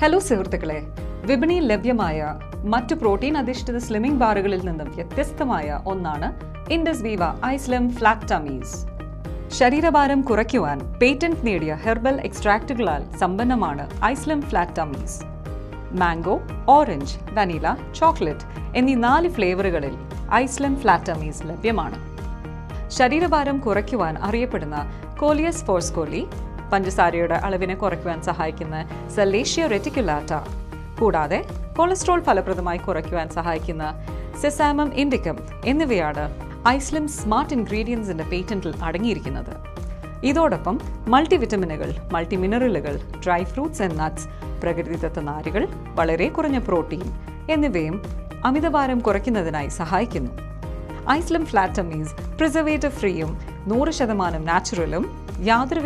Hello സുഹൃത്തുക്കളെ. വിപണിയിൽ ലഭ്യമായ മറ്റു പ്രോട്ടീൻ അധിഷ്ഠിത സ്ലിമ്മിംഗ് ബാറുകളിൽ നിന്നും വ്യത്യസ്തമായ ഒന്നാണ് ഇൻഡസ് വീവ ഐസ്ലിം ഫ്ലാറ്റ് ടമീസ് ശരീരഭാരം കുറയ്ക്കുവാൻ പേറ്റന്റ് നേടിയ ഹെർബൽ എക്സ്ട്രാക്റ്റുകളാൽ സമ്പന്നമാണ് ഐസ്ലിം flat tummies mango orange vanilla chocolate എന്നീ നാല് ഫ്ലേവറുകളിൽ ഐസ്ലിം ഫ്ലാറ്റ് ടമീസ് ലഭ്യമാണ്. ശരീരഭാരം കുറയ്ക്കുവാൻ അറിയപ്പെടുന്ന കോലിയസ് ഫോർസ്കോലി പഞ്ചസാരയുടെ അളവിനെ കുറയ്ക്കുവാൻ സഹായിക്കുന്ന സെലേഷ്യ റെറ്റിക്കുലാറ്റ. കൂടാതെ കൊളസ്ട്രോൾ ഫലപ്രദമായി കുറയ്ക്കുവാൻ സഹായിക്കുന്ന സെസാമം ഇൻഡിക്കം എന്നിവയാണ് ഐസ്ലിം സ്മാർട്ട് ഇൻഗ്രീഡിയൻസിന്റെ പേറ്റന്റിൽ അടങ്ങിയിരിക്കുന്നത്. ഇതോടൊപ്പം മൾട്ടി വിറ്റമിനുകൾ മൾട്ടി മിനറലുകൾ ഡ്രൈ ഫ്രൂട്ട്സ് ആൻഡ് നട്ട്സ് പ്രകൃതിദത്ത നാരുകൾ വളരെ കുറഞ്ഞ പ്രോട്ടീൻ എന്നിവയും അമിതഭാരം കുറയ്ക്കുന്നതിനായി സഹായിക്കുന്നു. ഐസ്ലിം ഫ്ലാറ്റമീസ് പ്രിസർവേറ്റീവ് ഫ്രീയും നൂറ് ശതമാനം നാച്ചുറലും യാതൊരു